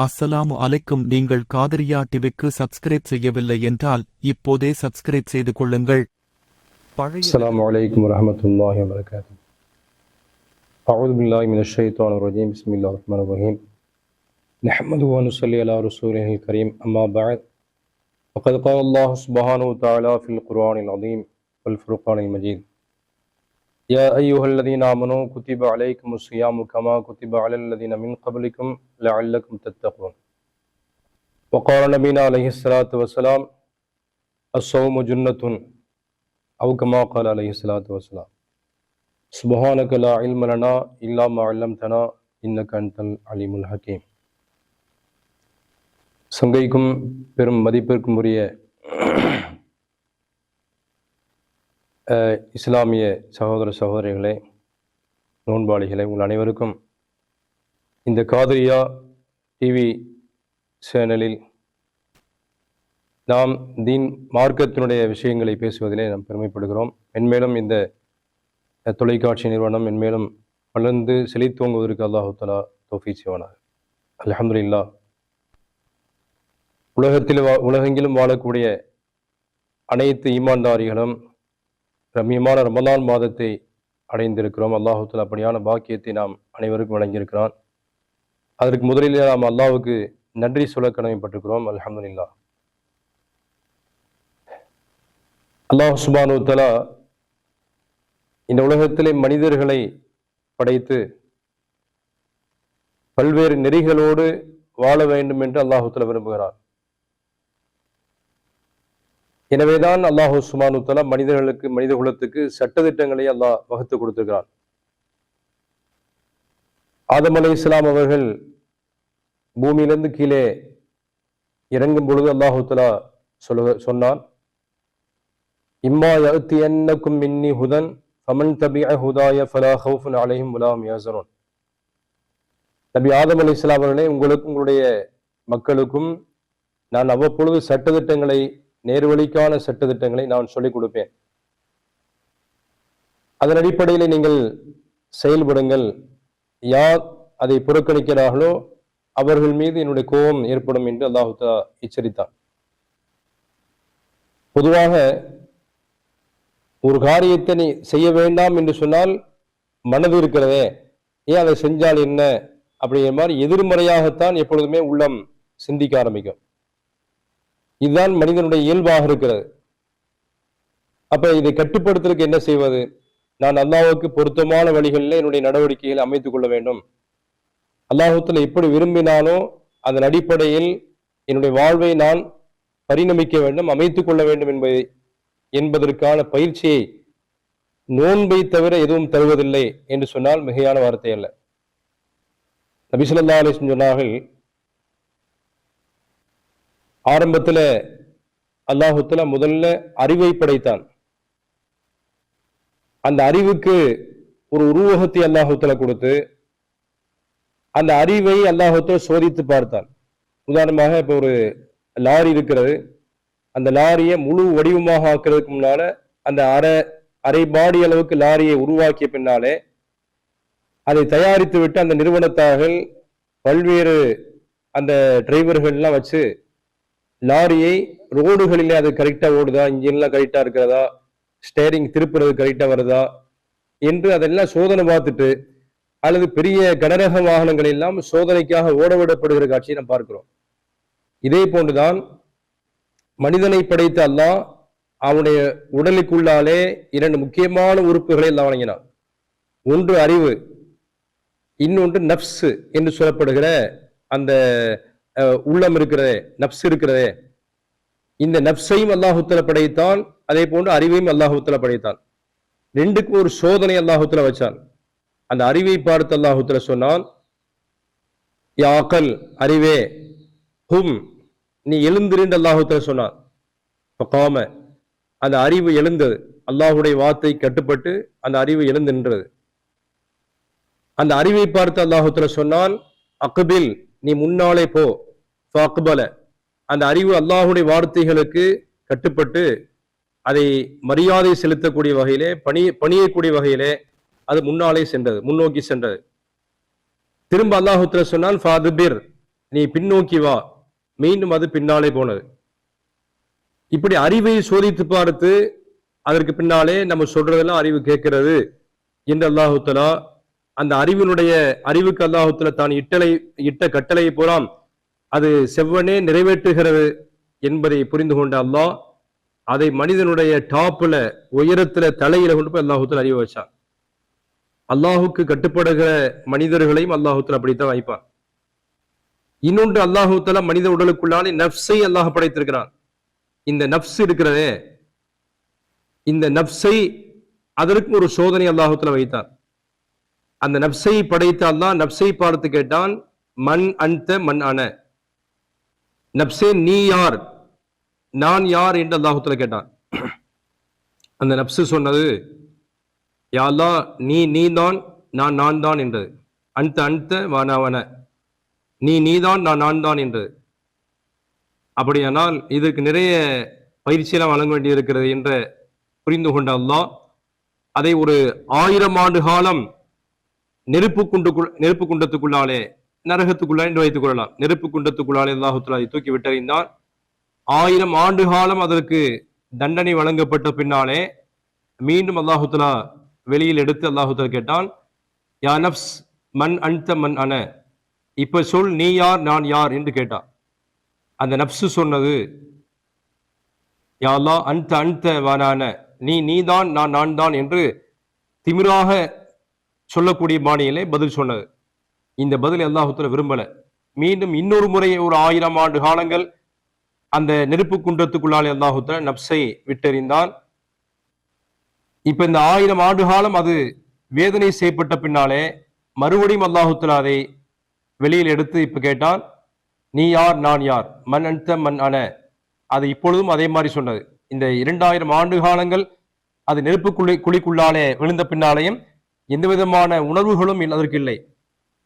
அஸ்ஸலாமு அலைக்கும் நீங்கள் காதரியா டிவிக்கு சப்ஸ்கிரைப் செய்யவில்லை என்றால் இப்போதே சப்ஸ்கிரைப் செய்து கொள்ளுங்கள் பழைய السلام عليكم ورحمة الله وبركاته أعوذ بالله من الشيطان الرجيم بسم الله الرحمن الرحيم نحمده ونصلي على رسوله الكريم أما بعد فقد قال الله سبحانه وتعالى في القرآن العظيم والفرقان المجيد يا أيها الذين آمنوا كتب عليكم الصيام كما كتب على الذين من قبلكم لعلكم تتقون وقال نبينا عليه الصلاة والسلام الصوم جنة أو كما قال عليه الصلاة والسلام سبحانك لا علم لنا إلا ما علمتنا إنك أنت العليم الحكيم சங்கைக்கும் பெரும் மதிப்பிற்கும் உரிய அஹ், இஸ்லாமிய சகோதர சகோதரிகளே நோன்பாளிகளே உங்கள் அனைவருக்கும் இந்த காதரியா டிவி சேனலில் நாம் தீன் மார்க்கத்தினுடைய விஷயங்களை பேசுவதிலே நாம் பெருமைப்படுகிறோம். மென்மேலும் இந்த தொலைக்காட்சி நிறுவனம் மென்மேலும் வளர்ந்து செழித்தோங்குவதற்கு அல்லாஹுத்தலா தோஃபி செய்வானார் அல்ஹம்துலில்லாஹ். உலகத்தில் வா உலகெங்கிலும் வாழக்கூடிய அனைத்து ஈமான்தாரிகளும் ரம்யமான ரமலான் மாதத்தை அடைந்திருக்கிறோம். அல்லாஹு அப்படியான பாக்கியத்தை நாம் அனைவருக்கும் வழங்கியிருக்கிறான். அதற்கு முதலில் நாம் அல்லாவுக்கு நன்றி சொல்ல கடமைப்பட்டிருக்கிறோம். அலமதுல்லா அல்லாஹ் சுபானு தலா இந்த உலகத்திலே மனிதர்களை படைத்து பல்வேறு நெறிகளோடு வாழ வேண்டும் என்று அல்லாஹு விரும்புகிறார் எனவேதான் அல்லாஹு சுபானு மனிதர்களுக்கு மனித குலத்துக்கு சட்டத்திட்டங்களை அல்லாஹ் வகுத்து கொடுத்திருக்கிறான். ஆதம் அலி இஸ்லாம் அவர்கள் பூமியிலிருந்து கீழே இறங்கும் பொழுது அல்லாஹுத்தலா தலா சொன்னான் இம்மா யஅத்தி என்னக்கும் மின்னி ஹுதன் ஃபமன் தபி ஹுதாய ஃபலா ஹவுஃபுன் அலைஹிம் உலாம் யாசரோன் நபி ஆதம் அலைஹிஸ்ஸலாம் அவர்களே உங்களுக்கும் உங்களுடைய மக்களுக்கும் நான் அவ்வப்பொழுது சட்டத்திட்டங்களை நேர்வழிக்கான சட்ட திட்டங்களை நான் சொல்லிக் கொடுப்பேன். அதன் அடிப்படையில் நீங்கள் செயல்படுங்கள். யார் அதை புறக்கணிக்கிறார்களோ அவர்கள் மீது என்னுடைய கோபம் ஏற்படும் என்று அல்லாஹுதா எச்சரித்தான். பொதுவாக ஒரு காரியத்தை நீ செய்ய வேண்டாம் என்று சொன்னால் மனது இருக்கிறதே. ஏன் அதை செஞ்சால் என்ன? அப்படிங்கிற மாதிரி எதிர்மறையாகத்தான் எப்பொழுதுமே உள்ளம் சிந்திக்க ஆரம்பிக்கும். இதுதான் மனிதனுடைய இயல்பாக இருக்கிறது. அப்ப இதை கட்டுப்படுத்துறதுக்கு என்ன செய்வது? நான் அல்லாஹுக்கு பொருத்தமான வழிகளில் என்னுடைய நடவடிக்கைகளை அமைத்துக் கொள்ள வேண்டும். அல்லாஹத்துல எப்படி விரும்பினானோ அதன் அடிப்படையில் என்னுடைய வாழ்வை நான் பரிணமிக்க வேண்டும் அமைத்துக் கொள்ள வேண்டும் என்பதை என்பதற்கான பயிற்சியை நோன்பை தவிர எதுவும் தருவதில்லை என்று சொன்னால் மிகையான வார்த்தை அல்ல. நபிசுல்லா அலிஸ்லம் சொன்னார்கள் ஆரம்பத்தில் அல்லாஹுத்துல முதல்ல அறிவை படைத்தான். அந்த அறிவுக்கு ஒரு உருவகத்தை அல்லாஹுத்துல கொடுத்து அந்த அறிவை அல்லாஹுத்துல சோதித்து பார்த்தான். உதாரணமாக இப்போ ஒரு லாரி இருக்கிறது. அந்த லாரியை முழு வடிவமாக ஆக்குறதுக்கு முன்னால அந்த அரை அரை பாடி அளவுக்கு லாரியை உருவாக்கிய பின்னாலே அதை தயாரித்து விட்டு அந்த நிறுவனத்தார்கள் பல்வேறு அந்த டிரைவர்கள்லாம் வச்சு லாரியை ரோடுகளிலே அது கரெக்டாக ஓடுதா? இன்ஜின்லாம் கரெக்டாக இருக்கிறதா? ஸ்டேரிங் திருப்புறது கரெக்டாக வருதா? என்று அதெல்லாம் சோதனை பார்த்துட்டு அல்லது பெரிய கனரக வாகனங்கள் எல்லாம் சோதனைக்காக ஓடவிடப்படுகிற காட்சியை நாம் பார்க்கிறோம். இதே போன்றுதான் மனிதனை படைத்த அல்லாஹ் அவனுடைய உடலுக்குள்ளாலே இரண்டு முக்கியமான உறுப்புகளை எல்லாம் வழங்கினான். ஒன்று அறிவு இன்னொன்று நப்சு என்று சொல்லப்படுகிற அந்த உள்ளம் இருக்கிறதே நப்ஸ் இருக்கிறதே. இந்த நப்சையும் அல்லாஹுத்தல படைத்தான் அதே போன்று அறிவையும் அல்லாஹுத்தல படைத்தான். ரெண்டுக்கும் ஒரு சோதனை அல்லாஹுத்தல வச்சான். அந்த அறிவை பார்த்து அல்லாஹுத்தல சொன்னான் யாக்கல் அறிவே ஹும் நீ எழுந்திருந்து அல்லாஹுத்தல சொன்னான். காம அந்த அறிவு எழுந்தது. அல்லாஹுடைய வார்த்தை கட்டுப்பட்டு அந்த அறிவு எழுந்து நின்றது. அந்த அறிவை பார்த்து அல்லாஹுத்துல சொன்னான் அக்பில் நீ முன்னாலே போ. அக்பல அந்த அறிவு அல்லாஹுடைய வார்த்தைகளுக்கு கட்டுப்பட்டு அதை மரியாதை செலுத்தக்கூடிய வகையிலே பணி பணியக்கூடிய வகையிலே அது முன்னாலே சென்றது முன்னோக்கி சென்றது. திரும்ப அல்லாஹுத்துல சொன்னால் ஃபாதுபிர் நீ பின்னோக்கி வா. மீண்டும் அது பின்னாலே போனது. இப்படி அறிவை சோதித்து பார்த்து அதற்கு பின்னாலே நம்ம சொல்றதெல்லாம் அறிவு கேட்கிறது என்று அல்லாஹுத்தலா அந்த அறிவினுடைய அறிவுக்கு அல்லாஹத்துல தான் இட்டலை இட்ட கட்டளையை போலாம். அது செவ்வனே நிறைவேற்றுகிறது என்பதை புரிந்து கொண்ட அல்லாஹ் அதை மனிதனுடைய டாப்ல உயரத்துல தலையில கொண்டு போய் அல்லாஹூத்துல அறிவு வச்சான். அல்லாஹுக்கு கட்டுப்படுகிற மனிதர்களையும் அல்லாஹூத்துல அப்படித்தான் வைப்பான் இன்னொன்று அல்லாஹு மனித உடலுக்குள்ளாலே நப்சை அல்லாஹ் படைத்திருக்கிறான். இந்த நஃப்ஸ் இருக்கிறதே இந்த நஃப்ஸை அதற்கு ஒரு சோதனை அல்லாஹூத்துல வைத்தார் வைத்தான். அந்த நப்சை படைத்தால் தான் நப்சை பார்த்து கேட்டான் மண் அன்த மண் அன நப்சே நீ யார்? நான் யார்? என்று அல்லாஹுத்துல கேட்டான். அந்த நப்சு சொன்னது யா நீ நீ தான் நான் நான் தான் என்றது அன்த அன்த வனவன நீ நீதான் நான் நான் தான் என்றது. அப்படியானால் இதற்கு நிறைய பயிற்சியெல்லாம் வழங்க வேண்டியிருக்கிறது என்ற புரிந்து கொண்ட அல்லாஹ் அதை ஒரு ஆயிரம் ஆண்டு காலம் நெருப்பு குண்டுக்குள் நெருப்பு குண்டத்துக்குள்ளாலே நரகத்துக்குள்ளே என்று வைத்துக் கொள்ளலாம். நெருப்பு குண்டத்துக்குள்ளாலே அல்லாஹுத்துல அதை தூக்கி விட்டறிந்தான் ஆயிரம் ஆண்டு காலம் அதற்கு தண்டனை வழங்கப்பட்ட பின்னாலே மீண்டும் அல்லாஹுத்தலா வெளியில் எடுத்து அல்லாஹுத்தலா கேட்டான் யா நப்ஸ் மண் அன்த மண் அன. இப்ப சொல் நீ யார் நான் யார்? என்று கேட்டான். அந்த நப்சு சொன்னது யா அல்லாஹ் அன்த அன்த வானான நீ நீதான் நான் நான் தான் என்று திமிராக சொல்லக்கூடிய பாணியிலே பதில் சொன்னது. இந்த பதில் அல்லாஹுத்துல விரும்பல. மீண்டும் இன்னொரு முறை ஒரு ஆயிரம் ஆண்டு காலங்கள் அந்த நெருப்பு குன்றத்துக்குள்ளாலே அல்லாஹுத்துல நப்சை விட்டறிந்தான். இப்ப இந்த ஆயிரம் ஆண்டு காலம் அது வேதனை செய்யப்பட்ட பின்னாலே மறுபடியும் அல்லாஹுத்துல அதை வெளியில் எடுத்து இப்ப கேட்டான் நீ யார்? நான் யார்? மண் அன்த மண் அன. அது இப்பொழுதும் அதே மாதிரி சொன்னது. இந்த இரண்டாயிரம் ஆண்டு காலங்கள் அது நெருப்பு குழி குழிக்குள்ளாலே விழுந்த பின்னாலேயும் எந்த விதமான உணர்வுகளும் அதற்கு இல்லை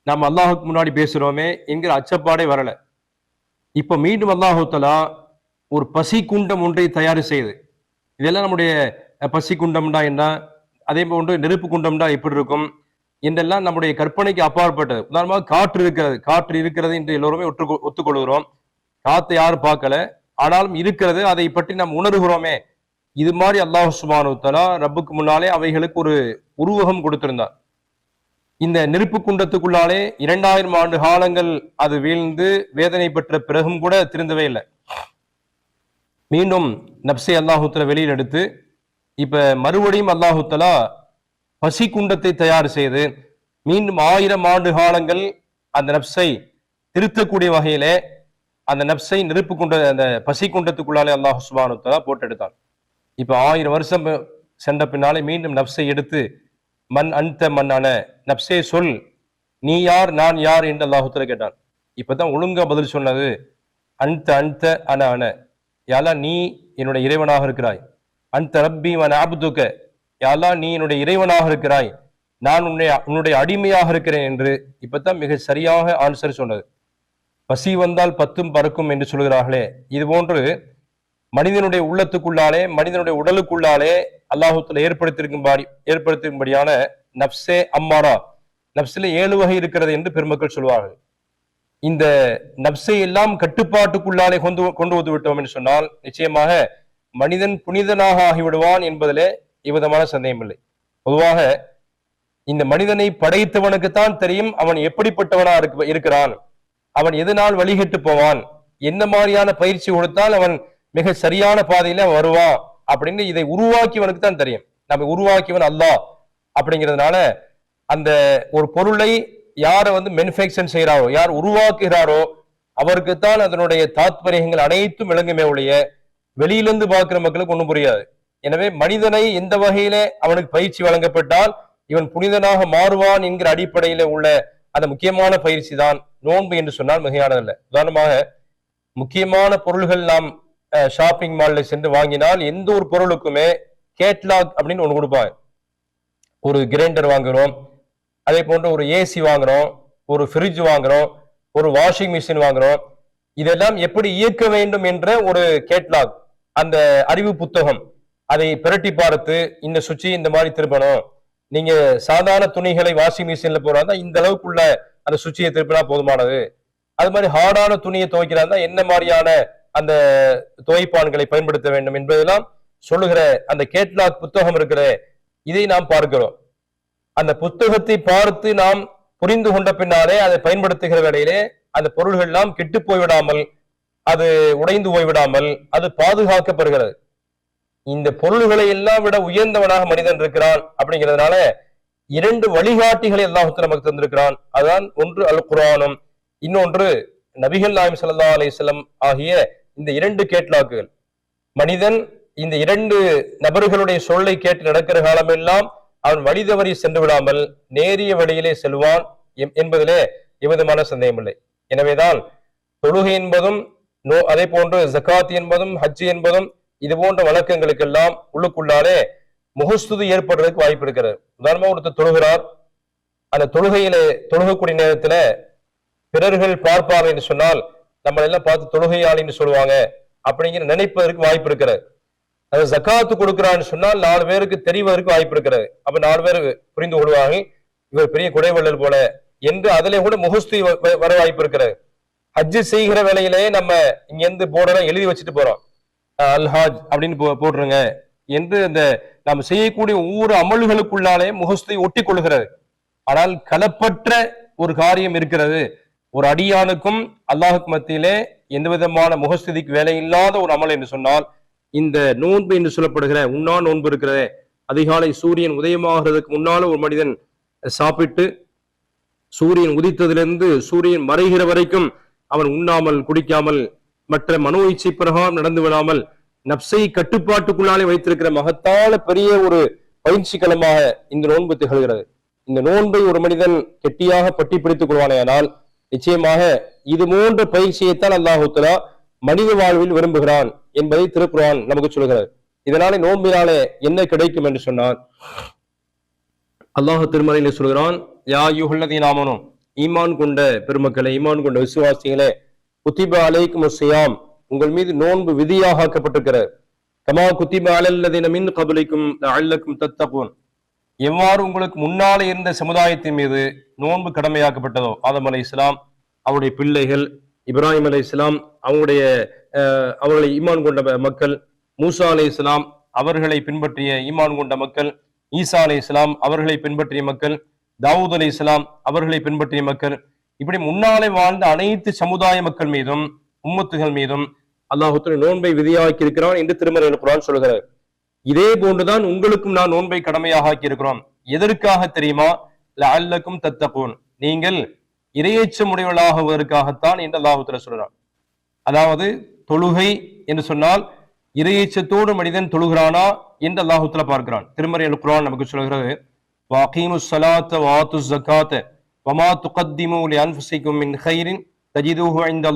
நாம் அல்லாஹுக்கு முன்னாடி பேசுகிறோமே என்கிற அச்சப்பாடே வரலை. இப்போ மீண்டும் அல்லாஹு ஒரு பசி குண்டம் ஒன்றை தயார் செய்து. இதெல்லாம் நம்முடைய பசி குண்டம்டா என்ன? அதே போன்று நெருப்பு குண்டம்டா எப்படி இருக்கும்? என்றெல்லாம் நம்முடைய கற்பனைக்கு அப்பாற்பட்டது. உதாரணமாக காற்று இருக்கிறது. காற்று இருக்கிறது என்று எல்லோருமே ஒற்று ஒத்துக்கொள்கிறோம். காற்றை யாரும் பார்க்கல. ஆனாலும் இருக்கிறது. அதை பற்றி நாம் உணர்கிறோமே. இது மாதிரி அல்லாஹ் சுபானுத்தலா ரப்புக்கு முன்னாலே அவைகளுக்கு ஒரு உருவகம் கொடுத்திருந்தார். இந்த நெருப்பு குண்டத்துக்குள்ளாலே இரண்டாயிரம் ஆண்டு காலங்கள் அது வீழ்ந்து வேதனை பெற்ற பிறகும் கூட திருந்தவே இல்லை. மீண்டும் நப்சை அல்லாஹுத்தல வெளியில் எடுத்து இப்ப மறுபடியும் அல்லாஹுத்தலா பசி குண்டத்தை தயார் செய்து மீண்டும் ஆயிரம் ஆண்டு காலங்கள் அந்த நப்சை திருத்தக்கூடிய வகையிலே அந்த நப்சை நெருப்பு குண்ட அந்த பசி குண்டத்துக்குள்ளாலே அல்லாஹ் சுபானுத்தலா போட்டு எடுத்தான் இப்போ ஆயிரம் வருஷம் சென்ற பின்னாலே மீண்டும் நப்சை எடுத்து மண் அன்த மண்ணான நப்சே சொல் நீ யார் நான் யார்? என்று அல்லாஹுத்தல கேட்டான். இப்பதான் ஒழுங்கா பதில் சொன்னது அன்த அன்த அன அன யாலா நீ என்னுடைய இறைவனாக இருக்கிறாய். அந்த ரப்பி மன ஆபுதுக்க யாலா நீ என்னுடைய இறைவனாக இருக்கிறாய். நான் உன்னை உன்னுடைய அடிமையாக இருக்கிறேன் என்று இப்பதான் மிக சரியாக ஆன்சர் சொன்னது. பசி வந்தால் பத்தும் பறக்கும் என்று சொல்கிறார்களே இது போன்று மனிதனுடைய உள்ளத்துக்குள்ளாலே மனிதனுடைய உடலுக்குள்ளாலே அல்லாஹுத்துல ஏற்படுத்தியிருக்கும்படி ஏற்படுத்தியிருக்கும்படியான நப்சே அம்மாரா. நப்சில ஏழு வகை இருக்கிறது என்று பெருமக்கள் சொல்வார்கள். இந்த நப்சை எல்லாம் கட்டுப்பாட்டுக்குள்ளாலே கொண்டு கொண்டு வந்து விட்டோம் என்று சொன்னால் நிச்சயமாக மனிதன் புனிதனாக ஆகிவிடுவான் என்பதிலே இவ்விதமான சந்தேகம் இல்லை. பொதுவாக இந்த மனிதனை படைத்தவனுக்குத்தான் தெரியும் அவன் எப்படிப்பட்டவனா இருக்க- இருக்கிறான். அவன் எதனால் வழிகட்டு போவான்? என்ன மாதிரியான பயிற்சி கொடுத்தால் அவன் மிக சரியான பாதையில வருவான் அப்படின்னு இதை உருவாக்கியவனுக்கு தான் தெரியும். நம்ம உருவாக்கியவன் அல்லாஹ் அப்படிங்கிறதுனால அந்த ஒரு பொருளை யாரை வந்து மேனுஃபேக்சர் செய்கிறாரோ யார் உருவாக்குகிறாரோ அவருக்குத்தான் அதனுடைய தாத்பரியங்கள் அனைத்தும் விளங்குமே ஒழிய வெளியிலிருந்து பார்க்கிற மக்களுக்கு ஒன்றும் புரியாது. எனவே மனிதனை எந்த வகையில அவனுக்கு பயிற்சி வழங்கப்பட்டால் இவன் புனிதனாக மாறுவான் என்கிற அடிப்படையில உள்ள அந்த முக்கியமான பயிற்சி தான் நோன்பு என்று சொன்னால் மிகையானதல்ல. உதாரணமாக முக்கியமான பொருள்கள் நாம் ஷாப்பிங் மால்ல சென்று வாங்கினால் எந்த ஒரு பொருளுக்குமே கேட்லாக் அப்படின்னு ஒன்று கொடுப்பாங்க. ஒரு கிரைண்டர் வாங்குகிறோம் அதே போன்று ஒரு ஏசி வாங்குகிறோம் ஒரு ஃப்ரிட்ஜ் வாங்குறோம் ஒரு வாஷிங் மிஷின் வாங்குறோம். இதெல்லாம் எப்படி இயக்க வேண்டும் என்ற ஒரு கேட்லாக் அந்த அறிவு புத்தகம். அதை பிரட்டி பார்த்து இந்த சுச்சி இந்த மாதிரி திருப்பணும். நீங்க சாதாரண துணிகளை வாஷிங் மிஷின்ல போறாங்க இந்த அளவுக்குள்ள அந்த சுச்சியை திருப்பினா போதுமானது. அது மாதிரி ஹார்டான துணியை துவைக்கிறாங்க என்ன மாதிரியான அந்த துவைப்பான்களை பயன்படுத்த வேண்டும் என்பதெல்லாம் சொல்லுகிற அந்த கேட்லாக் புத்தகம் இருக்கிற இதை நாம் பார்க்கிறோம். அந்த புத்தகத்தை பார்த்து நாம் புரிந்து கொண்ட பின்னாலே அதை பயன்படுத்துகிற வேளையிலே அந்த பொருள்கள் எல்லாம் கெட்டு போய்விடாமல் அது உடைந்து போய்விடாமல் அது பாதுகாக்கப்படுகிறது. இந்த பொருள்களை எல்லாம் விட உயர்ந்தவனாக மனிதன் இருக்கிறான் அப்படிங்கிறதுனால இரண்டு வழிகாட்டிகளை அல்லாஹுத்து நமக்கு தந்திருக்கிறான். அதுதான் ஒன்று அல் குரானும் இன்னொன்று நபிகள் நாயம் சல்லா அலிஸ்லம் ஆகிய இந்த இரண்டு கேட்லாக்குகள். மனிதன் இந்த இரண்டு நபர்களுடைய சொல்லை கேட்டு நடக்கிற காலமெல்லாம் அவன் வழி தவறி சென்று விடாமல் நேரிய வழியிலே செல்வான் எம்- என்பதிலே எவ்விதமான சந்தேகமில்லை. எனவேதான் தொழுகை என்பதும் நோ அதே போன்று ஜகாத் என்பதும் ஹஜ் என்பதும் இது போன்ற வழக்கங்களுக்கெல்லாம் உள்ளுக்குள்ளாலே முகஸ்துதி ஏற்படுறதுக்கு வாய்ப்பு இருக்கிறது. உதாரணமா ஒருத்தர் தொழுகிறார். அந்த தொழுகையிலே தொழுகக்கூடிய நேரத்துல பிறர்கள் பார்ப்பார் என்று சொன்னால் நம்ம எல்லாம் பார்த்து தொழுகையாளின்னு சொல்லுவாங்க. அப்படிங்கிற நினைப்பதற்கு வாய்ப்பு இருக்கிறது. அது ஜக்காத்து கொடுக்கிறான்னு சொன்னால் நாலு பேருக்கு தெரிவதற்கு வாய்ப்பு இருக்கிறது. அப்ப நாலு பேர் புரிந்து கொள்வாங்க. இவர் பெரிய குடைவள்ளல் போல. என்று அதிலே கூட முகஸ்தி வ- வர வாய்ப்பு இருக்கிறது. ஹஜ்ஜு செய்கிற வேலையிலேயே நம்ம இங்க இருந்து போர்டெல்லாம் எழுதி வச்சுட்டு போறோம். அல்ஹாஜ் அப்படின்னு போ- என்று அந்த நாம் செய்யக்கூடிய ஒவ்வொரு அமல்களுக்குள்ளாலே முகஸ்தை ஒட்டி கொள்கிறது ஆனால் கலப்பற்ற ஒரு காரியம் இருக்கிறது. ஒரு அடியானுக்கும் அல்லாஹுக்கு மத்தியிலே எந்த விதமான முகஸ்திதிக்கு வேலை இல்லாத ஒரு அமல் என்று சொன்னால் இந்த நோன்பு என்று சொல்லப்படுகிற உண்ணா நோன்பு இருக்கிற அதிகாலை சூரியன் உதயமாகிறதுக்கு முன்னால ஒரு மனிதன் சாப்பிட்டு சூரியன் உதித்ததிலிருந்து சூரியன் மறைகிற வரைக்கும் அவன் உண்ணாமல் குடிக்காமல் மற்ற மனோ இச்சை பிரகாரம் நடந்து விடாமல் நப்சை கட்டுப்பாட்டுக்குள்ளாலே வைத்திருக்கிற மகத்தான பெரிய ஒரு பயிற்சி களமாக இந்த நோன்பு திகழ்கிறது. இந்த நோன்பை ஒரு மனிதன் கெட்டியாக பட்டி பிடித்துக் கொள்வானே ஆனால் நிச்சயமாக இது மூன்று பயிற்சியைத்தான் அல்லாஹுத்தலா மனித வாழ்வில் விரும்புகிறான் என்பதை திருக்குறான் நமக்கு சொல்கிறார் இதனாலே நோன்பினாலே என்ன கிடைக்கும் என்று சொன்னான் அல்லாஹ் திருமலையில சொல்கிறான் யா யுஹல்லதி நாமனும் ஈமான் கொண்ட பெருமக்களை ஈமான் கொண்ட விசுவாசிகளே குத்திபா அலைக்கும் சியாம் உங்கள் மீது நோன்பு விதியாக ஆக்கப்பட்டிருக்கிறது கமா குத்திபா அலல்லதின மின் கபலிக்கும் அல்லக்கும் தத்தகுன். எவ்வாறு உங்களுக்கு முன்னாலே இருந்த சமுதாயத்தின் மீது நோன்பு கடமையாக்கப்பட்டதோ ஆதம் அலை இஸ்லாம் அவருடைய பிள்ளைகள் இப்ராஹிம் அலை இஸ்லாம் அவங்களுடைய அவர்களை ஈமான் கொண்ட மக்கள் மூசா அலை இஸ்லாம் அவர்களை பின்பற்றிய ஈமான் கொண்ட மக்கள் ஈசா அலை இஸ்லாம் அவர்களை பின்பற்றிய மக்கள் தாவூத் அலி இஸ்லாம் அவர்களை பின்பற்றிய மக்கள் இப்படி முன்னாலே வாழ்ந்த அனைத்து சமுதாய மக்கள் மீதும் உம்மத்துகள் மீதும் அல்லாஹுத்துறை நோன்பை விதியாக்கி இருக்கிறான் என்று திருமறையில் குரான் சொல்கிறார் இதே போன்றுதான் உங்களுக்கும் நான் நோன்பை கடமையாக ஆக்கியிருக்கிறோம் எதற்காக தெரியுமா? அல்லக்கும் தத்தகூன். நீங்கள் இரையச்சம் உடையவர்களாகுவதற்காகத்தான் என்று அல்லாஹுத்தர சொல்றான். அதாவது தொழுகை என்று சொன்னால் இரையேச்சத்தோடு மனிதன் தொழுகிறானா என்று அல்லாஹுத்தல பார்க்கிறான். திருமறையில் குரான் நமக்கு சொல்கிறது வாகீமு சலாத்த வாத்து ஜக்காத்த வமா துகத்திமு லி ஹைரின் மின் கைரின் தஜிதுஹு இந்த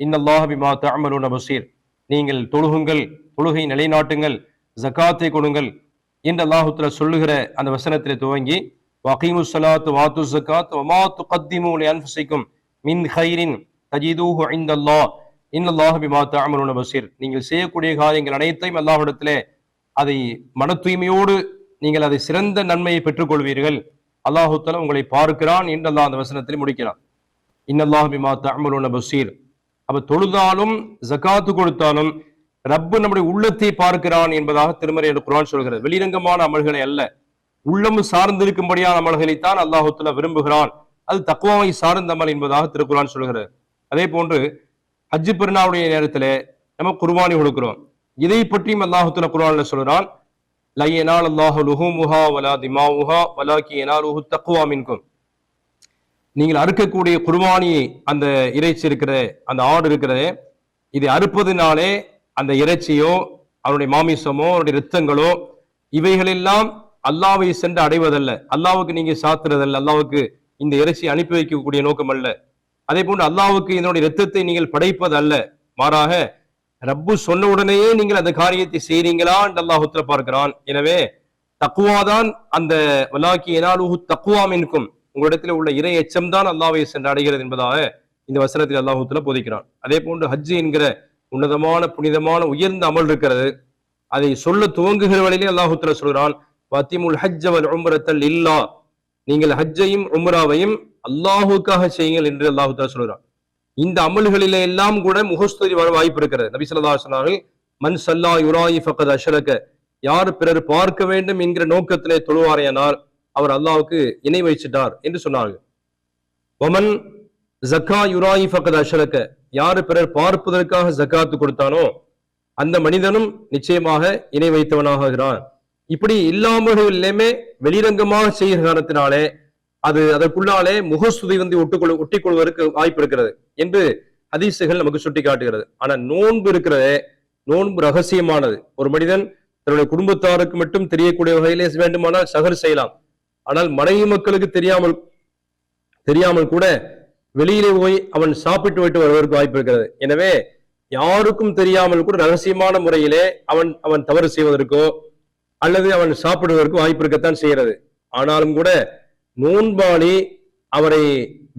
இன்னல்லாஹ் பிமா தஅமலுன பஸீர் நீங்கள் தொழுகுங்கள் தொழுகை நிலைநாட்டுங்கள் ஜக்காத்தை கொடுங்கள் என்று அல்லாஹுத்துல சொல்லுகிற அந்த வசனத்திலே துவங்கி வகீமு சலாத் வாத்து ஜக்காத் வமா துகத்திமு லி அன்ஃபுசிக்கும் மின் கைரின் தஜிதுஹு இந்தல்லாஹ் இன்னல்லாஹ் பிமா தஅமலுன பசீர். நீங்கள் செய்யக்கூடிய காரியங்கள் அனைத்தையும் அல்லாஹிடத்திலே அதை மன தூய்மையோடு நீங்கள் அதை சிறந்த நன்மையை பெற்றுக்கொள்வீர்கள். அல்லாஹுத்தல உங்களை பார்க்கிறான் என்று அல்லாஹ் அந்த வசனத்தில் முடிக்கிறான். இன்னல்லாஹ் பிமா தஅமலுன பசீர். அப்ப தொழுதாலும் ஜகாத்து கொடுத்தாலும் ரப்பு நம்முடைய உள்ளத்தை பார்க்கிறான் என்பதாக திருமறை குரான் சொல்கிறது. வெளிரங்கமான அமல்களை அல்ல. உள்ளம் சார்ந்திருக்கும்படியான அமல்களைத்தான் அல்லாஹுத்துல விரும்புகிறான். அது தக்குவாவை சார்ந்த அமல் என்பதாக திருக்குறான் சொல்கிறது. அதே போன்று ஹஜ் பெருநாளுடைய நேரத்தில் நம்ம குர்பானி கொடுக்கிறோம் இதை பற்றியும் அல்லாஹுத்துல தஆலா சொல்கிறான் சொல்றான். லை யனால் அல்லாஹு லுஹூமுஹா வலா திமாவுஹா வலாக்கி யனாலுஹு தக்குவா மின்கும். நீங்கள் அறுக்கக்கூடிய குர்பானி அந்த இறைச்சி இருக்கிற அந்த ஆடு இருக்கிறதே இதை அறுப்பதினாலே அந்த இறைச்சியோ அவருடைய மாமிசமோ அவருடைய ரத்தங்களோ இவைகளெல்லாம் அல்லாவை சென்று அடைவதல்ல. அல்லாவுக்கு நீங்க சாத்துறதல்ல. அல்லாவுக்கு இந்த இறைச்சி அனுப்பி வைக்கக்கூடிய நோக்கம் அல்ல. அதே போன்று அல்லாவுக்கு இதனுடைய ரத்தத்தை நீங்கள் படைப்பது அல்ல மாறாக ரப்பு சொன்ன உடனேயே நீங்கள் அந்த காரியத்தை செய்றீங்களா என்று அல்லாஹுத்துல பார்க்கிறான் எனவே தக்குவாதான் அந்த வலாக்கி எனாலுஹு தக்குவா மின்கும் உங்களிடத்தில் உள்ள இறை எச்சம் தான் அல்லாவை சென்று அடைகிறது என்பதாக இந்த வசனத்தில் அல்லாஹூத்துல போதிக்கிறான். அதே போன்று ஹஜ்ஜி என்கிற உன்னதமான புனிதமான உயர்ந்த அமல் இருக்கிறது. அதை சொல்ல துவங்குகிற வழியிலே அல்லாஹுத்துல சொல்கிறான் வத்திமுல் ஹஜ் வல் உம்ரத்தல் இல்லா. நீங்கள் ஹஜ்ஜையும் உம்ராவையும் அல்லாஹுக்காக செய்யுங்கள் என்று அல்லாஹுத்தா சொல்கிறான். இந்த அமல்களிலே எல்லாம் கூட முகஸ்துதி வர வாய்ப்பு இருக்கிறது. நபி ஸல்லல்லாஹு சொன்னார்கள் மன் சல்லா யுராயி ஃபக்கத் அஷரக. யார் பிறர் பார்க்க வேண்டும் என்கிற நோக்கத்திலே தொழுவாரையானால் அவர் அல்லாவுக்கு இணை வைச்சிட்டார் என்று சொன்னார்கள். ஒமன் ஜக்கா யுராயி ஃபக்கத் அஷரக. யார் பிறர் பார்ப்பதற்காக ஜக்காத்து கொடுத்தானோ அந்த மனிதனும் நிச்சயமாக இணை வைத்தவனாகிறான். இப்படி இல்லாமலுமே வெளிரங்கமாக செய்கிற காரணத்தினாலே அது அதற்குள்ளாலே முகஸ்துதி வந்து ஒட்டுக்கொள் ஒட்டிக்கொள்வதற்கு வாய்ப்பு இருக்கிறது என்று ஹதீசுகள் நமக்கு சுட்டி காட்டுகிறது ஆனா நோன்பு இருக்கிறதே நோன்பு ரகசியமானது. ஒரு மனிதன் தன்னுடைய குடும்பத்தாருக்கு மட்டும் தெரியக்கூடிய வகையிலே வேண்டுமானால் சகர் செய்யலாம். ஆனால் மனைவி மக்களுக்கு தெரியாமல் தெரியாமல் கூட வெளியிலே போய் அவன் சாப்பிட்டு விட்டு வருவதற்கு வாய்ப்பு இருக்கிறது. எனவே யாருக்கும் தெரியாமல் கூட ரகசியமான முறையிலே அவன் அவன் தவறு செய்வதற்கோ அல்லது அவன் சாப்பிடுவதற்கோ வாய்ப்பு இருக்கத்தான் செய்கிறது. ஆனாலும் கூட நோன்பாளி அவரை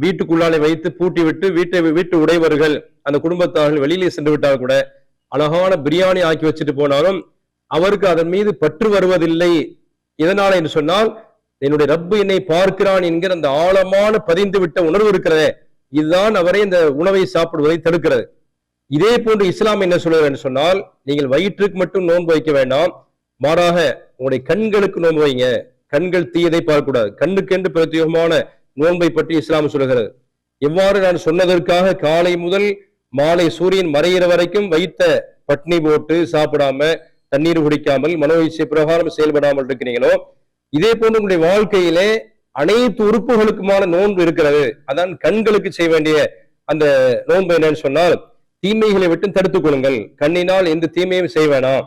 வீட்டுக்குள்ளாலே வைத்து பூட்டி விட்டு வீட்டை வீட்டு உடையவர்கள் அந்த குடும்பத்தார்கள் வெளியிலே சென்று விட்டால் கூட அழகான பிரியாணி ஆக்கி வச்சுட்டு போனாலும் அவருக்கு அதன் மீது பற்று வருவதில்லை. இதனால என்று சொன்னால் என்னுடைய ரப்பு என்னை பார்க்கிறான் என்கிற அந்த ஆழமான பதிந்து விட்ட உணர்வு இருக்கிறதே. இதுதான் அவரை இந்த உணவை சாப்பிடுவதை தடுக்கிறது. இதே போன்று இஸ்லாம் என்ன சொல்லுவது என்று சொன்னால் நீங்கள் வயிற்றுக்கு மட்டும் நோன்பு வைக்க வேண்டாம். மாறாக உங்களுடைய கண்களுக்கு நோன்பு வைங்க. கண்கள் தீயதை பார்க்கக்கூடாது. கண்ணுக்கென்று பிரத்யேகமான நோன்பை பற்றி இஸ்லாம் சொல்கிறது எவ்வாறு நான் சொன்னதற்காக காலை முதல் மாலை சூரியன் மறைகிற வரைக்கும் வைத்த பட்னி போட்டு சாப்பிடாம தண்ணீர் குடிக்காமல் மனோயிச்சை பிரகாரம் செயல்படாமல் இருக்கிறீங்களோ இதே போன்று உங்களுடைய வாழ்க்கையிலே அனைத்து உறுப்புகளுக்குமான நோன்பு இருக்கிறது. அதான் கண்களுக்கு செய்ய வேண்டிய அந்த நோன்பு என்னன்னு சொன்னால் தீமைகளை விட்டு தடுத்துக் கொள்ளுங்கள். கண்ணினால் எந்த தீமையும் செய்ய வேணாம்.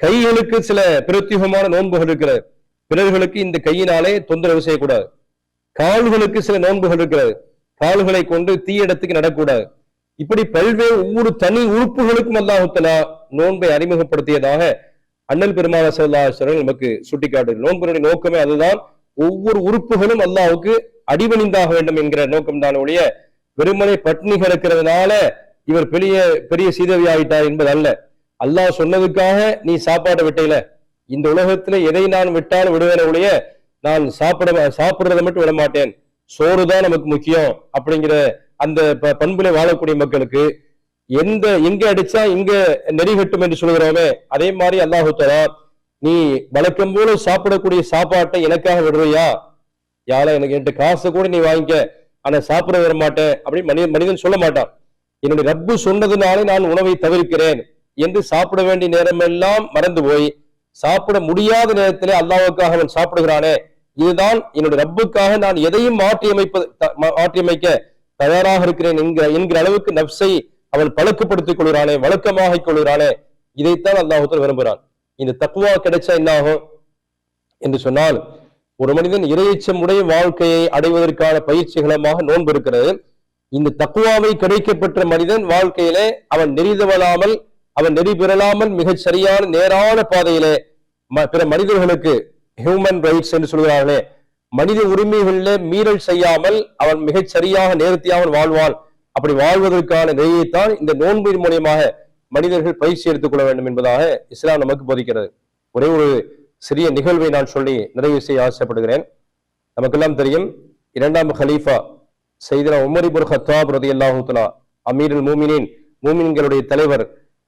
கைகளுக்கு சில பிரத்யேகமான நோன்புகள் இருக்கிறது. பிறர்களுக்கு இந்த கையினாலே தொந்தரவு செய்யக்கூடாது. கால்களுக்கு சில நோன்புகள் இருக்கிறது. கால்களை கொண்டு தீயிடத்துக்கு நடக்கூடாது. இப்படி பல்வேறு ஒவ்வொரு தனி உறுப்புகளுக்கும் அல்லாஹுத்தலா நோன்பை அறிமுகப்படுத்தியதாக அண்ணல் பெருமாள் சல்லாஸ்வரர் நமக்கு சுட்டிக்காட்டு நோன்புடைய நோக்கமே அதுதான். ஒவ்வொரு உறுப்புகளும் அல்லாவுக்கு அடிபணிந்தாக வேண்டும் என்கிற நோக்கம் தான் ஒழிய வெறுமனை பட்னி கிடக்கிறதுனால இவர் பெரிய பெரிய சீதவி ஆயிட்டார் என்பது அல்ல. அல்லாஹ் சொன்னதுக்காக நீ சாப்பாட்டை விட்டையில இந்த உலகத்துல எதை நான் விட்டாலும் விடுவேன ஒழிய நான் சாப்பிட சாப்பிடுறதை மட்டும் விட மாட்டேன் சோறு தான் நமக்கு முக்கியம் அப்படிங்கிற அந்த ப- பண்புல வாழக்கூடிய மக்களுக்கு எந்த எங்க அடிச்சா இங்க நெறிகட்டும் என்று சொல்கிறோமே அதே மாதிரி அல்லாஹு தஆலா நீ வழக்கம் போல சாப்பிடக்கூடிய சாப்பாட்டை எனக்காக விடுறியா? யாரா எனக்கு என்கிட்ட காசை கூட நீ வாங்கிக்க. ஆனா சாப்பிட வர மாட்டேன் அப்படின்னு மனிதன் மனிதன் சொல்ல மாட்டான். என்னுடைய ரப்பு சொன்னதுனாலே நான் உணவை தவிர்க்கிறேன் என்று சாப்பிட வேண்டிய நேரமெல்லாம் மறந்து போய் சாப்பிட முடியாத நேரத்திலே அல்லாவுக்காக அவன் சாப்பிடுகிறானே. இதுதான் என்னுடைய ரப்புக்காக நான் எதையும் மாற்றி அமைப்பது த- மா- மாற்றியமைக்க தயாராக இருக்கிறேன் என்கிற என்கிற அளவுக்கு நப்சை அவன் பழக்கப்படுத்திக் கொள்கிறானே வழக்கமாக கொள்கிறானே. இதைத்தான் அல்லாஹுத்தர் விரும்புகிறான். இந்த தக்குவா கிடைச்சா என்ன ஆகும் என்று சொன்னால் ஒரு மனிதன் இரையச்சம் உடைய வாழ்க்கையை அடைவதற்கான பயிற்சிகளமாக நோன்பு இருக்கிறது. இந்த தக்குவாவை கிடைக்கப்பெற்ற மனிதன் வாழ்க்கையிலே அவன் நெறிதவலாமல் அவன் நெறி பெறலாமல் மிகச் சரியான நேரான பாதையிலே ம- பிற மனிதர்களுக்கு ஹியூமன் ரைட்ஸ் என்று சொல்கிறார்களே மனித உரிமைகளில் மீறல் செய்யாமல் அவன் மிகச் சரியாக நேர்த்தியாக வாழ்வான். அப்படி வாழ்வதற்கான நெறியைத்தான் இந்த நோன்பின் மூலியமாக மனிதர்கள் பயிற்சி எடுத்துக் கொள்ள வேண்டும் என்பதாக இஸ்லாம் நமக்கு போதிக்கிறது. ஒரே ஒரு சிறிய நிகழ்வை நான் சொல்லி நிறைவு செய்ய ஆசைப்படுகிறேன். நமக்கெல்லாம் தெரியும் இரண்டாம் ஹலீஃபா செய்தினா உமரிபுர் ஹத்தாப் ரதி அல்லாஹுத்தலா அமீருல் மூமினின் மூமின்களுடைய தலைவர்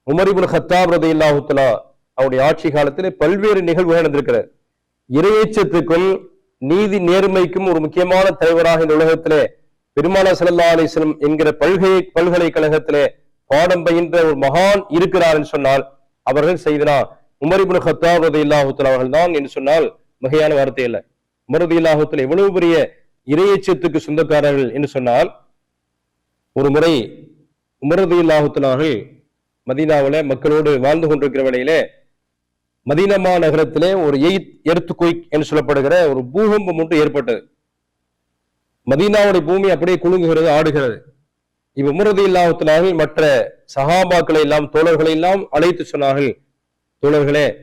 உமரிபுல் ஹத்தாப் ரதி அல்லாஹுத்தலா அவருடைய ஆட்சி காலத்தில் பல்வேறு நிகழ்வுகள் நடந்திருக்கிறது. இறையச்சத்துக்கும் நீதி நேர்மைக்கும் ஒரு முக்கியமான தலைவராக இந்த உலகத்திலே பெருமானா ஸல்லல்லாஹு அலைஹி என்கிற பல்கலை பல்கலைக்கழகத்திலே பாடம் பயின்ற ஒரு மகான் இருக்கிறார் என்று சொன்னால் அவர்கள் செய்தனா? உமரிபுல் ஹத்தாப் இல்லாஹுத்தல் அவர்கள் தான் என்று சொன்னால் மிகையான வார்த்தை இல்லை உமரது இல்லாஹுத்தல் எவ்வளவு பெரிய இறையச்சத்துக்கு சொந்தக்காரர்கள் என்று சொன்னால் ஒரு முறை உமரது இல்லாஹுத்தல் அவர்கள் மதீனாவிலே மக்களோடு வாழ்ந்து கொண்டிருக்கிற வேளையிலே மதீனமா நகரத்திலே ஒரு எய்த் எர்த்துக்குயிக் என்று சொல்லப்படுகிற ஒரு பூகம்பம் ஒன்று ஏற்பட்டது. மதீனாவுடைய பூமி அப்படியே குலுங்குகிறது ஆடுகிறது. இப்ப உமரது மற்ற சகாபாக்களை எல்லாம் தோழர்களை எல்லாம் அழைத்து சொன்னார்கள். தோழர்களே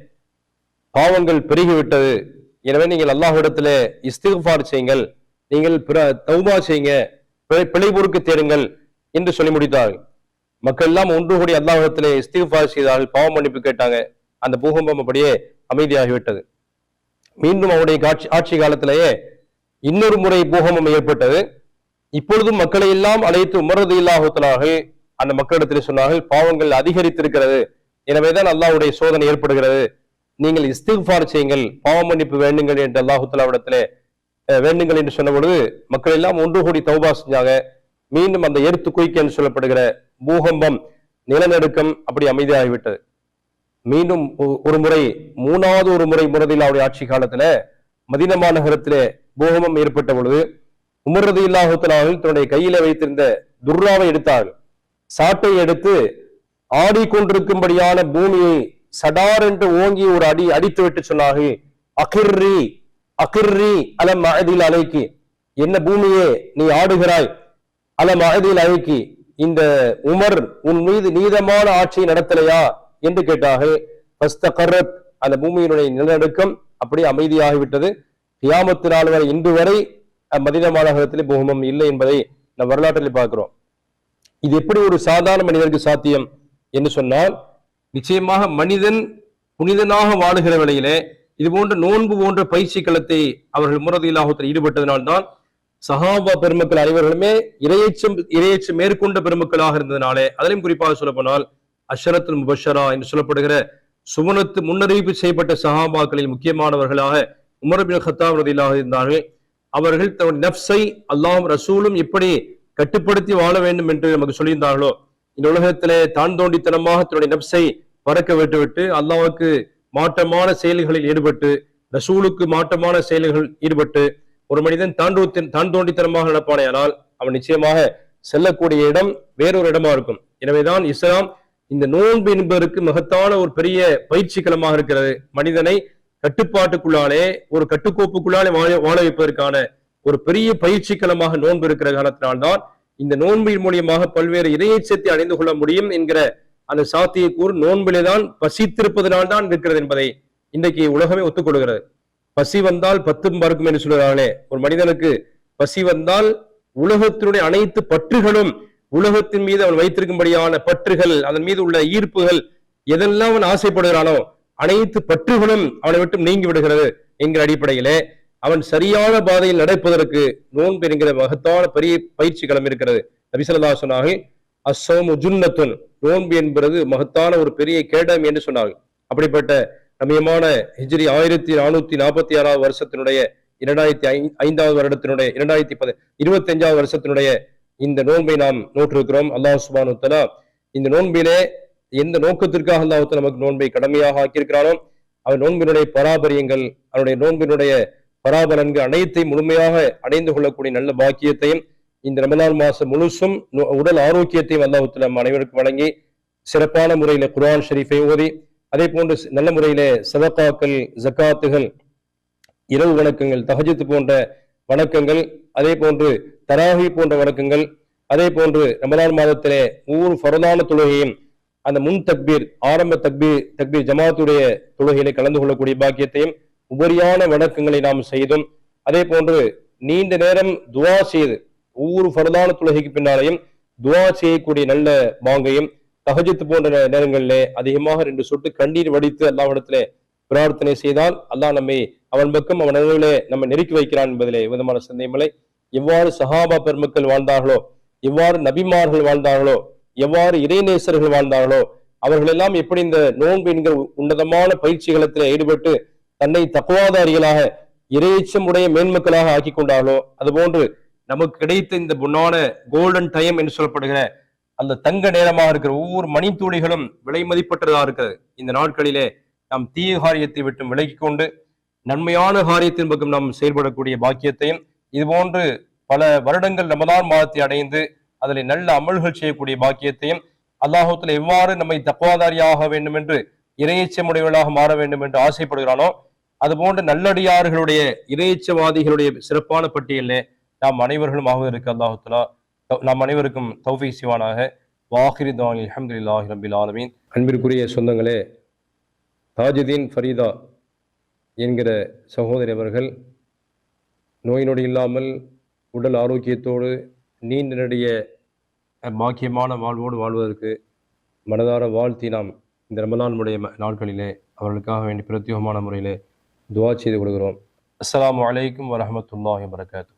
பாவங்கள் பெருகிவிட்டது. எனவே நீங்கள் அல்லாஹிடத்துல இஸ்திஃபார் செய்யுங்கள். நீங்கள் பிற தௌபா செய்யுங்க. பிழை- பிழை தேடுங்கள் என்று சொல்லி முடித்தார்கள். மக்கள் எல்லாம் ஒன்று கூடி அல்லாஹ்விடத்திலே இஸ்திஃபார் செய்தார்கள். பாவம் மன்னிப்பு கேட்டாங்க. அந்த பூகம்பம் அப்படியே அமைதியாகிவிட்டது. மீண்டும் அவருடைய காட்சி ஆட்சி காலத்திலேயே இன்னொரு முறை பூகம்பம் ஏற்பட்டது. இப்பொழுதும் மக்களை எல்லாம் அழைத்து உமரது இல்லாஹுத்தலார்கள் அந்த மக்களிடத்தில் சொன்னார்கள் பாவங்கள் அதிகரித்திருக்கிறது. எனவேதான் அல்லாஹுடைய சோதனை ஏற்படுகிறது. நீங்கள் இஸ்திஃபார் செய்யுங்கள் பாவ மன்னிப்பு வேண்டுங்கள் என்று அல்லாஹுத்தலாவிடத்திலே அஹ், வேண்டுங்கள் என்று சொன்ன பொழுது மக்கள் எல்லாம் ஒன்று கூடி தௌபா செஞ்சாங்க. மீண்டும் அந்த எர்த்து குயிக் என்று சொல்லப்படுகிற பூகம்பம் நிலநடுக்கம் அப்படி அமைதியாகிவிட்டது. மீண்டும் ஒரு முறை மூணாவது ஒரு முறை முரதில்லாவுடைய ஆட்சி காலத்துல மதின மாநகரத்திலே பூகம்பம் ஏற்பட்ட பொழுது உமரது இல்லாஹுத்தலாவில் தன்னுடைய கையில வைத்திருந்த துர்ராவை எடுத்தார்கள். சாட்டை எடுத்து ஆடிக்கொண்டிருக்கும்படியான பூமியை சடார் என்று ஓங்கி ஒரு அடி அடித்து விட்டு சொன்னார்கள். அகிர்ரி அகிர்ரி அல மகதில் அலைக்கு. என்ன பூமியே நீ ஆடுகிறாய்? அல மகதில் அலைக்கு. இந்த உமர் உன் மீது நீதமான ஆட்சியை நடத்தலையா? என்று கேட்டார்கள். அந்த பூமியினுடைய நிலநடுக்கம் அப்படியே அமைதியாகிவிட்டது. கியாமத்து நாள் வரை இன்று வரை மதீனா மாநகரத்திலே பூகம்பம் இல்லை என்பதை நம் வரலாற்றில் பார்க்கிறோம். இது எப்படி ஒரு சாதாரண மனிதனுக்கு சாத்தியம் என்று சொன்னால் நிச்சயமாக மனிதன் புனிதனாக வாழுகிற வேளையிலே இது போன்ற நோன்பு போன்ற பயிற்சி களத்தை அவர்கள் முரதியிலாகத்தில் ஈடுபட்டதினால்தான் சஹாபா பெருமக்கள் அனைவர்களுமே இரையச்சம் இரையச்சம் மேற்கொண்ட பெருமக்களாக இருந்ததினாலே அதிலும் குறிப்பாக சொல்ல போனால் அஷரத்துல் முபஷரா என்று சொல்லப்படுகிற சுவனத்து முன்னறிவிப்பு செய்யப்பட்ட சஹாபாக்களில் முக்கியமானவர்களாக உமரபின் ஹத்தாப் இருந்தார்கள். அவர்கள் தன்னுடைய நப்சை அல்லாஹ் ரசூலும் எப்படி கட்டுப்படுத்தி வாழ வேண்டும் என்று நமக்கு சொல்லியிருந்தார்களோ? இந்த உலகத்திலே தான் தோண்டித்தனமாக தன்னுடைய நப்சை பறக்க விட்டுவிட்டு அல்லாவுக்கு மாற்றமான செயல்களில் ஈடுபட்டு ரசூலுக்கு மாற்றமான செயல்கள் ஈடுபட்டு ஒரு மனிதன் தாண்டூத்தின் தான் தோண்டித்தனமாக நடப்பானேயானால் அவன் நிச்சயமாக செல்லக்கூடிய இடம் வேறொரு இடமா இருக்கும். எனவேதான் இஸ்லாம் இந்த நோன்பு என்பதற்கு மகத்தான ஒரு பெரிய பயிற்சி களமாக இருக்கிறது. மனிதனை கட்டுப்பாட்டுக்குள்ளாலே ஒரு கட்டுக்கோப்புக்குள்ளாலே வாழ வாழ வைப்பதற்கான ஒரு பெரிய பயிற்சி களமாக நோன்பு இருக்கிற காலத்தினால்தான் இந்த நோன்பின் மூலியமாக பல்வேறு இணையச்சத்தை அடைந்து கொள்ள முடியும் என்கிற அந்த சாத்தியக்கூறு நோன்பிலே தான் பசித்திருப்பதனால் தான் இருக்கிறது என்பதை இன்றைக்கு உலகமே ஒத்துக்கொள்கிறது. பசி வந்தால் பத்தும் பறக்கும் என்று சொல்கிறார்களே ஒரு மனிதனுக்கு பசி வந்தால் உலகத்தினுடைய அனைத்து பற்றுகளும் உலகத்தின் மீது அவன் வைத்திருக்கும்படியான பற்றுகள் அதன் மீது உள்ள ஈர்ப்புகள் எதெல்லாம் அவன் ஆசைப்படுகிறானோ அனைத்து பற்றுகளும் அவனை விட்டு நீங்கி விடுகிறது என்கிற அடிப்படையிலே அவன் சரியான பாதையில் நடப்பதற்கு நோன்பு என்கிற மகத்தான பெரிய பயிற்சி களம் இருக்கிறது. நபிசல்லா சொன்னார்கள் அசோமு ஜுன்னத்துன். நோன்பு என்பது மகத்தான ஒரு பெரிய கேடம் என்று சொன்னார்கள். அப்படிப்பட்ட ரம்யமான ஹிஜ்ரி ஆயிரத்தி நானூத்தி நாற்பத்தி ஆறாவது வருஷத்தினுடைய இரண்டாயிரத்தி ஐ- ஐந்தாவது வருடத்தினுடைய இரண்டாயிரத்தி பதி இருபத்தி அஞ்சாவது வருஷத்தினுடைய இந்த நோன்பை நாம் நோற்றிருக்கிறோம். அல்லாஹ் சுபானு தலா இந்த நோன்பிலே எந்த நோக்கத்திற்காக அல்லாஹ் நமக்கு நோன்பை கடமையாக ஆக்கியிருக்கிறானோ அவன் நோன்பினுடைய பராபரியங்கள் அவனுடைய நோன்பினுடைய பராபலன்கள் அனைத்தையும் முழுமையாக அடைந்து கொள்ளக்கூடிய நல்ல பாக்கியத்தையும் இந்த ரமலான் மாசம் முழுசும் உடல் ஆரோக்கியத்தையும் அல்லாஹ் நம்ம நம் அனைவருக்கும் வழங்கி சிறப்பான முறையில குர்ஆன் ஷெரீஃபை ஓதி அதே போன்று நல்ல முறையில சதகாக்கள் ஜக்காத்துகள் இரவு வணக்கங்கள் தகஜத்து போன்ற வணக்கங்கள் அதே போன்று தராகி போன்ற வணக்கங்கள் அதே போன்று ரமலான் மாதத்திலே ஒவ்வொரு ஃபரதான தொழுகையும் அந்த முன் தக்பீர் ஆரம்ப தக்பீர் தக்பீர் ஜமாத்துடைய தொழுகையிலே கலந்து கொள்ளக்கூடிய பாக்கியத்தையும் உபரியான வணக்கங்களை நாம் செய்தும் அதே போன்று நீண்ட நேரம் துவா செய்து ஒவ்வொரு பரதான தொழுகைக்கு பின்னாலையும் துவா செய்யக்கூடிய நல்ல பாங்கையும் தகஜத்து போன்ற நே- நேரங்களிலே அதிகமாக ரெண்டு சொட்டு கண்ணீர் வடித்து அல்லாவிடத்திலே பிரார்த்தனை செய்தால் அல்லாஹ் நம்மை அவன் பக்கம் அவன் நிலையிலே நம்ம நெருக்கி வைக்கிறான் என்பதிலே விதமான சந்தேகமில்லை. எவ்வாறு சஹாபா பெருமக்கள் வாழ்ந்தார்களோ எவ்வாறு நபிமார்கள் வாழ்ந்தார்களோ எவ்வாறு இறைநேசர்கள் வாழ்ந்தார்களோ அவர்கள் எல்லாம் எப்படி இந்த நோன்பு என்கிற உன்னதமான பயிற்சிகளத்தில் ஈடுபட்டு தன்னை தக்குவாதாரிகளாக இறையச்சம் உடைய மேன்மக்களாக ஆக்கி கொண்டார்களோ அதுபோன்று நமக்கு கிடைத்த இந்த பொன்னான கோல்டன் டைம் என்று சொல்லப்படுகிற அந்த தங்க நேரமாக இருக்கிற ஒவ்வொரு மணித்துளிகளும் விலை மதிப்பற்றதாக இருக்கிறது. இந்த நாட்களிலே நாம் தீய காரியத்தை விட்டு விலகி கொண்டு நன்மையான காரியத்தின் பக்கம் நாம் செயல்படக்கூடிய பாக்கியத்தையும் இதுபோன்று பல வருடங்கள் ரமதான் மாதத்தை அடைந்து அதில் நல்ல அமல்கள் செய்யக்கூடிய பாக்கியத்தையும் அல்லாஹத்தில் எவ்வாறு நம்மை தக்குவாதாரியாக வேண்டும் என்று இறையச்சமுடையவர்களாக மாற வேண்டும் என்று ஆசைப்படுகிறானோ அதுபோன்று நல்லடியார்களுடைய இறையச்சவாதிகளுடைய சிறப்பான பட்டியலில் நாம் அனைவர்களும் ஆகுவதற்கு அல்லாஹுத்தலா நாம் அனைவருக்கும் தௌஃபி சிவானாக வாஹிரி தான் அல்ஹம்துலில்லாஹி ரபில் ஆலமீன். அன்பிற்குரிய சொந்தங்களே தாஜுதீன் ஃபரீதா என்கிற சகோதரி அவர்கள் நோய் நொடி இல்லாமல் உடல் ஆரோக்கியத்தோடு நீண்ட நெடிய பாக்கியமான வாழ்வோடு வாழ்வதற்கு மனதார வாழ்த்தி நாம் இந்த ரமலானுடைய ம- நாட்களிலே அவர்களுக்காக வேண்டி பிரத்யேகமான முறையிலே துவா செய்து கொடுக்கிறோம். அஸ்லாம் வலைக்கம் வரமத்துல்லாஹி வரகாத்து